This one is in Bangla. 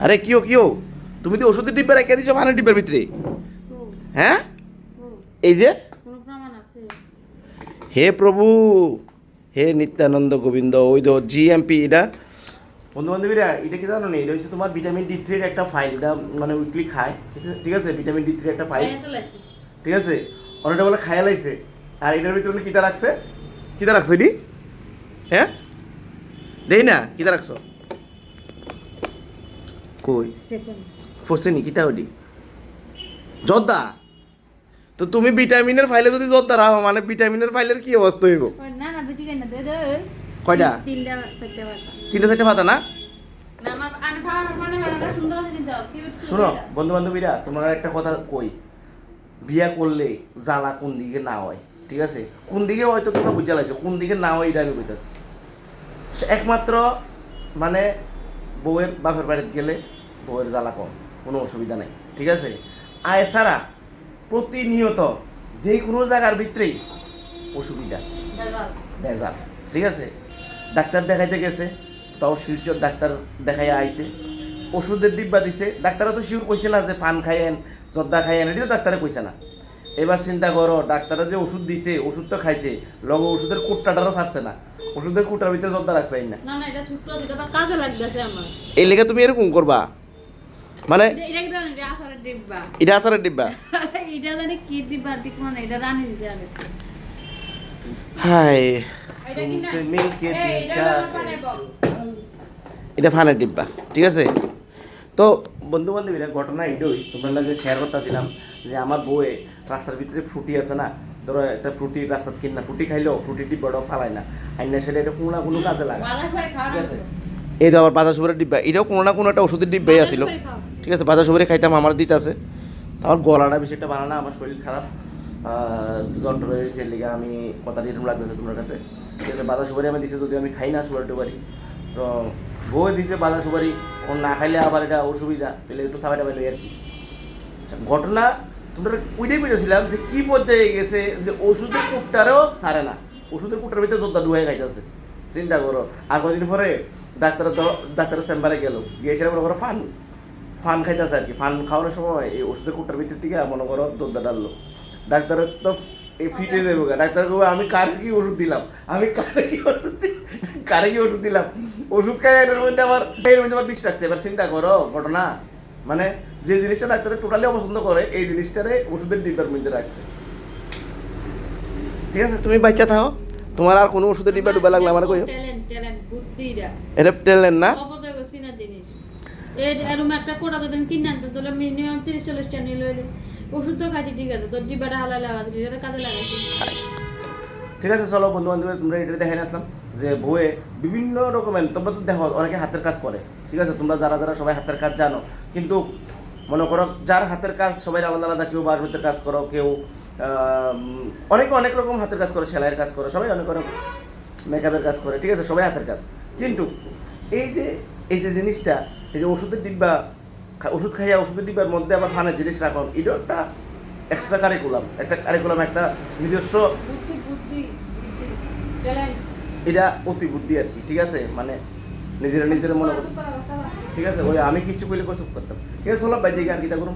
আরে, কিও কিও? তুমি তো ওষুধের ডিব্বা রেখে দিছো পানের ডিব্বার ভিতরে। হ্যাঁ? এই যে? হে প্রভু, হে নিত্যানন্দ গোবিন্দ, ওই তো জিএমপি এটা? বন্ধু বান্ধবীরা এটা কি জানো না? এটা হচ্ছে তোমার ভিটামিন ডি থ্রির একটা ফাইল এটা মানে উইকলি খায়। ঠিক আছে- ভিটামিন ডি থ্রি একটা ফাইল খাইয়া। ঠিক আছে? অনেকটা বলে খায়া লাইছে। আর এটার ভিতরে কিতা রাখছে? কিতা রাখছো এটি? হ্যাঁ? দেই না, কিতা রাখছো? কই। কিতা জর্দা? তো তুমি ভিটামিনের ফাইলে যদি জর্দা রাখো মানে ভিটামিনের ফাইলের কি অবস্থা হইব? না না বেশি কেন? দে দে কয়টা? তিনটা চারটা পাতা না শোনো বন্ধু বান্ধবীরা তোমরা একটা কথা কই। বিয়া করলে জ্বালা কোন দিকে না হয় ঠিক আছে? কোন দিকে হয়তো তোমরা বুঝা লাগছো কোন দিকে না হয় এটা আমি বুঝতেছি একমাত্র মানে বউয়ের বাপের বাড়িতে গেলে বউয়ের জ্বালা কম কোনো অসুবিধা নাই ঠিক আছে? আয় ছাড়া প্রতিনিয়ত যে কোনো জায়গার ভিতরেই অসুবিধা। বেজার ঠিক আছে? ডাক্তার দেখাইতে গেছে তাও শিলচর ডাক্তার দেখাইয়া আইছে। ওষুধের ডিব্বা দিছে ডাক্তাররা তো শিওর কইছে না যে ফান খাইয়েন জর্দা খাইয়েন এটিও ডাক্তারে কইছে না। এবার চিন্তা করো ডাক্তারে যে ওষুধ দিছে ওষুধ তো খাইছে লগে ওষুধের কুট্টাটারও ছাড়ছে না। ওষুধের কুট্টার ভিতরে জর্দা রাখছে না। এই লেগে তুমি এরকম করবা? মানে এটা আসারের ডিব্বা? এটা জানি কি ডিব্বা ঠিক মানে এটা রানী জানে হাই এটা ফানের ডিব্বা ঠিক আছে? তো বন্ধু বান্ধবীরা ঘটনা এটাই তোমরা লাগে শেয়ার করতেছিলাম যে আমার বউয়ে রাস্তার ভিতরে ফ্রুটি আছে না? ধরো একটা ফ্রুটি রাস্তার কিনা ফ্রুটি খাইলেও ফ্রুটি ডিব্বাটাও ফালায় না। আইনা সেটা এটা কোনো না কোনো কাজে লাগে ঠিক আছে? এই তো আবার বাজার সুপারের ডিব্বা। এটাও কোনো না কোনো একটা ওষুধের ডিব্বাই আছিল। ঠিক আছে বাজার সুপারে খাইতাম আমার দিতে আছে তো আমার গলাটা বেশি একটা ভালো না আমার শরীর খারাপ। যন্ত্র রয়েছে লেগে আমি কথা দিয়ে লাগতেছে তোমার কাছে। ঠিক আছে বাজার সুপারি আমি দিছে যদি আমি খাই না সুপারি টুপারি। তো বই দিছে বাজার সুপারি ও না খাইলে আবার এটা অসুবিধা তাহলে একটু সাবাইটা পাইলো আর কি। আচ্ছা, ঘটনা তোমরা ওইটাই বুঝেছিলাম যে কি পর্যায়ে গেছে যে ওষুধের কুটটারেও ছাড়ে না। ওষুধের কুটটার ভিতরে জোরদা ডুয়ে খাইতেছে। চিন্তা করো আর কদিন পরে ডাক্তারের ডাক্তারের চেম্বারে গেল গিয়ে সেটা ফান। ফান খাইতেছে আর কি। ফান খাওয়ানোর সময় এই ওষুধের কুটটার ভিতর থেকে মনে করো দোদ্দা ডাললো ডাক্তারের তো এই ফিটে দেবো ডাক্তার কবে আমি কারে কি ওষুধ দিলাম? আমি কারে কি ওষুধ কারে কি ওষুধ দিলাম? ওষুধ খাই এটার মধ্যে আবার এর মধ্যে আবার বিষ রাখছে। এবার চিন্তা করো ঘটনা। মানে যে জিনিসটা ডাক্তারের টোটালি অপছন্দ করে এই জিনিসটারে ওষুধের ডিব্বার মধ্যে রাখছে। ঠিক আছে তুমি বাচ্চা থাকো তোমার আর কোনো ওষুধের ডিব্বা ডুবা লাগলে আমার ট্যালেন্ট বুদ্ধিটা এটা টেলেন না? এরম একটা কোটা যদি কিনে আনতে তাহলে মিনিমাম তিরিশ চল্লিশ চল্লিশটা নিয়ে লইলে ওষুধ তো খাইছি, ঠিক আছে, তোর ডিব্বাটা হালালে আবার এটা কাজে লাগাইছি। ঠিক আছে, চলো বন্ধু বান্ধব তোমরা এটা দেখে আসলাম যে বইয়ে বিভিন্ন রকমের, তোমরা তো দেখো, অনেকে হাতের কাজ করে, ঠিক আছে, তোমরা যারা যারা সবাই হাতের কাজ জানো, কিন্তু মনে করো যার হাতের কাজ সবাই আলাদা আলাদা, কেউ বাসবেতের কাজ করো, কেউ অনেকে অনেক রকম হাতের কাজ করে, সেলাইয়ের কাজ করে, সবাই অনেক অনেক মেকআপের কাজ করে, ঠিক আছে, সবাই হাতের কাজ। কিন্তু এই যে এই যে জিনিসটা এই যে ওষুধের ডিব্বা ওষুধ খাইয়া ওষুধের ডিব্বার মধ্যে আবার ধানের জিনিস রাখুন এটাও একটা এক্সট্রা কারিকুলাম একটা কারিকুলাম একটা নিজস্ব এটা অতি বুদ্ধি আর কি ঠিক আছে? মানে নিজেরা নিজেরা মনে কর- ঠিক আছে? ওই আমি কিছু কইলে কষ্ট করতাম। ঠিক আছে বাইরে গিয়ে আর কি তা করুন